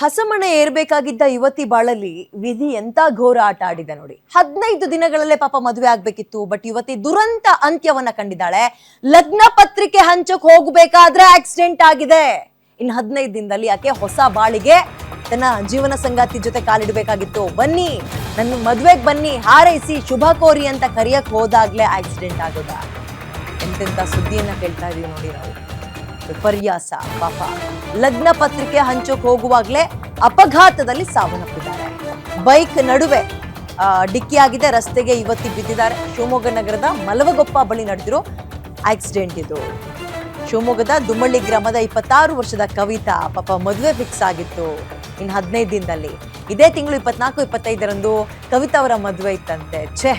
ಹಸಮಣೆ ಏರ್ಬೇಕಾಗಿದ್ದ ಯುವತಿ ಬಾಳಲ್ಲಿ ವಿಧಿ ಎಂತ ಘೋರ ಆಟ ಆಡಿದೆ ನೋಡಿ. ಹದಿನೈದು ದಿನಗಳಲ್ಲೇ ಪಾಪ ಮದುವೆ ಆಗ್ಬೇಕಿತ್ತು ಬಟ್ ಯುವತಿ ದುರಂತ ಅಂತ್ಯವನ್ನ ಕಂಡಿದ್ದಾಳೆ. ಲಗ್ನ ಪತ್ರಿಕೆ ಹಂಚಕ್ ಹೋಗ್ಬೇಕಾದ್ರೆ ಆಕ್ಸಿಡೆಂಟ್ ಆಗಿದೆ. ಇನ್ ಹದಿನೈದು ದಿನದಲ್ಲಿ ಆಕೆ ಹೊಸ ಬಾಳಿಗೆ ತನ್ನ ಜೀವನ ಸಂಗಾತಿ ಜೊತೆ ಕಾಲಿಡಬೇಕಾಗಿತ್ತು. ಬನ್ನಿ, ನನ್ನ ಮದ್ವೆಗ್ ಬನ್ನಿ, ಹಾರೈಸಿ, ಶುಭ ಕೋರಿ ಅಂತ ಕರಿಯಕ್ ಹೋದಾಗ್ಲೇ ಆಕ್ಸಿಡೆಂಟ್ ಆಗೋದ? ಎಂತೆಂತ ಸುದ್ದಿಯನ್ನ ಕೇಳ್ತಾ ಇದೀವಿ ನೋಡಿ ನಾವು. ವಿಪರ್ಯಾಸ ಪಾಪ. ಲಗ್ನ ಪತ್ರಿಕೆ ಹಂಚೋಕೆ ಹೋಗುವಾಗಲೇ ಅಪಘಾತದಲ್ಲಿ ಸಾವನ್ನಪ್ಪಿದ್ದಾರೆ. ಬೈಕ್ ನಡುವೆ ಡಿಕ್ಕಿಯಾಗಿದೆ ರಸ್ತೆಗೆ ಇವತ್ತಿ ಬಿದ್ದಿದ್ದಾರೆ. ಶಿವಮೊಗ್ಗ ನಗರದ ಮಲವಗೊಪ್ಪ ಬಳಿ ನಡೆದಿರೋ ಆಕ್ಸಿಡೆಂಟ್ ಇದು. ಶಿವಮೊಗ್ಗದ ದುಮ್ಮಳ್ಳಿ ಗ್ರಾಮದ ಇಪ್ಪತ್ತಾರು ವರ್ಷದ ಕವಿತಾ, ಪಾಪ ಮದುವೆ ಫಿಕ್ಸ್ ಆಗಿತ್ತು ಇನ್ನು ಹದಿನೈದು ದಿನದಲ್ಲಿ. ಇದೇ ತಿಂಗಳು ಇಪ್ಪತ್ನಾಲ್ಕು, ಇಪ್ಪತ್ತೈದರಂದು ಕವಿತಾ ಅವರ ಮದುವೆ ಇತ್ತಂತೆ. ಛೇ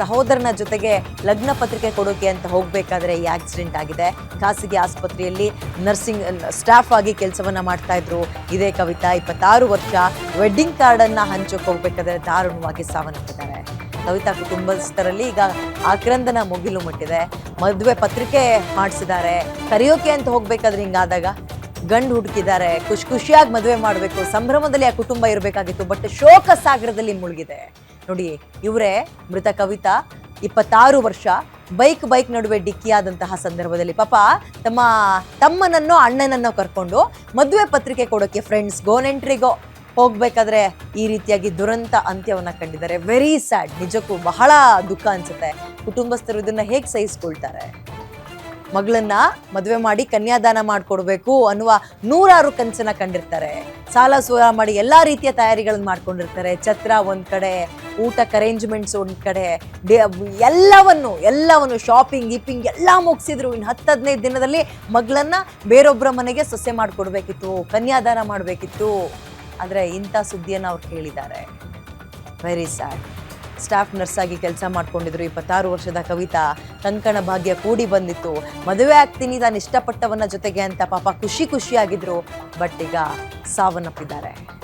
ಸಹೋದರನ ಜೊತೆಗೆ ಲಗ್ನ ಪತ್ರಿಕೆ ಕೊಡೋಕೆ ಅಂತ ಹೋಗಬೇಕಾದ್ರೆ ಈ ಆಕ್ಸಿಡೆಂಟ್ ಆಗಿದೆ. ಖಾಸಗಿ ಆಸ್ಪತ್ರೆಯಲ್ಲಿ ನರ್ಸಿಂಗ್ ಸ್ಟಾಫ್ ಆಗಿ ಕೆಲಸವನ್ನ ಮಾಡ್ತಾ ಇದ್ರು. ಇದೇ ಕವಿತಾ, ಇಪ್ಪತ್ತಾರು ವರ್ಷ ವೆಡ್ಡಿಂಗ್ ಕಾರ್ಡನ್ನು ಹಂಚೋಕೆ ಹೋಗ್ಬೇಕಾದ್ರೆ ದಾರುಣವಾಗಿ ಸಾವನ್ನಪ್ಪಿದ್ದಾರೆ. ಕವಿತಾ ಕುಟುಂಬಸ್ಥರಲ್ಲಿ ಈಗ ಆಕ್ರಂದನ ಮುಗಿಲು ಮುಟ್ಟಿದೆ. ಮದುವೆ ಪತ್ರಿಕೆ ಮಾಡಿಸಿದ್ದಾರೆ. ಕರಿಯೋಕೆ ಅಂತ ಹೋಗ್ಬೇಕಾದ್ರೆ ಹಿಂಗಾದಾಗ ಗಂಡು ಹುಡುಕಿದ್ದಾರೆ. ಖುಷಿ ಖುಷಿಯಾಗಿ ಮದುವೆ ಮಾಡಬೇಕು. ಸಂಭ್ರಮದಲ್ಲಿ ಆ ಕುಟುಂಬ ಇರಬೇಕಾಗಿತ್ತು. ಬಟ್ ಶೋಕ ಸಾಗರದಲ್ಲಿ ಮುಳುಗಿದೆ. ನೋಡಿ, ಇವರೇ ಮೃತ ಕವಿತಾ, ಇಪ್ಪತ್ತಾರು ವರ್ಷ, ಬೈಕ್ ಬೈಕ್ ನಡುವೆ ಡಿಕ್ಕಿಯಾದಂತಹ ಸಂದರ್ಭದಲ್ಲಿ. ಪಾಪ, ತಮ್ಮ ತಮ್ಮನನ್ನೋ ಅಣ್ಣನನ್ನೋ ಕರ್ಕೊಂಡು ಮದುವೆ ಪತ್ರಿಕೆ ಕೊಡೋಕೆ ಫ್ರೆಂಡ್ಸ್ಗೋ ನೆಂಟ್ರಿಗೋ ಹೋಗ್ಬೇಕಾದ್ರೆ ಈ ರೀತಿಯಾಗಿ ದುರಂತ ಅಂತ್ಯವನ್ನ ಕಂಡಿದ್ದಾರೆ. ವೆರಿ ಸ್ಯಾಡ್ ನಿಜಕ್ಕೂ ಬಹಳ ದುಃಖ ಅನ್ಸುತ್ತೆ. ಕುಟುಂಬಸ್ಥರು ಇದನ್ನ ಹೇಗೆ ಸಹಿಸ್ಕೊಳ್ತಾರೆ? ಮಗಳನ್ನ ಮದುವೆ ಮಾಡಿ ಕನ್ಯಾದಾನ ಮಾಡಿಕೊಡ್ಬೇಕು ಅನ್ನುವ ನೂರಾರು ಕನಸನ್ನ ಕಂಡಿರ್ತಾರೆ. ಸಾಲ ಸೂಲ ಮಾಡಿ ಎಲ್ಲಾ ರೀತಿಯ ತಯಾರಿಗಳನ್ನ ಮಾಡ್ಕೊಂಡಿರ್ತಾರೆ. ಛತ್ರ ಒಂದ್ ಕಡೆ ಊಟಕ್ಕೆ ಅರೇಂಜ್ಮೆಂಟ್ಸ್ ಒಂದು ಕಡೆ ಡೇ ಎಲ್ಲವನ್ನು ಎಲ್ಲವನ್ನು ಶಾಪಿಂಗ್ ಗಿಪ್ಪಿಂಗ್ ಎಲ್ಲ ಮುಗಿಸಿದ್ರು. ಇನ್ನು ಹತ್ತು ಹದಿನೈದು ದಿನದಲ್ಲಿ ಮಗಳನ್ನ ಬೇರೊಬ್ಬರ ಮನೆಗೆ ಸೊಸೆ ಮಾಡಿಕೊಡ್ಬೇಕಿತ್ತು, ಕನ್ಯಾದಾನ ಮಾಡಬೇಕಿತ್ತು. ಆದರೆ ಇಂಥ ಸುದ್ದಿಯನ್ನು ಅವ್ರು ಕೇಳಿದ್ದಾರೆ. ವೆರಿ ಸ್ಯಾಡ್ ಸ್ಟಾಫ್ ನರ್ಸ್ ಆಗಿ ಕೆಲಸ ಮಾಡ್ಕೊಂಡಿದ್ರು, ಇಪ್ಪತ್ತಾರು ವರ್ಷದ ಕವಿತಾ. ಕಂಕಣ ಭಾಗ್ಯ ಕೂಡಿ ಬಂದಿತ್ತು. ಮದುವೆ ಆಗ್ತೀನಿ ನಾನು ಇಷ್ಟಪಟ್ಟವನ ಜೊತೆಗೆ ಅಂತ ಪಾಪ ಖುಷಿ ಖುಷಿಯಾಗಿದ್ರು. ಬಟ್ ಈಗ ಸಾವನ್ನಪ್ಪಿದ್ದಾರೆ.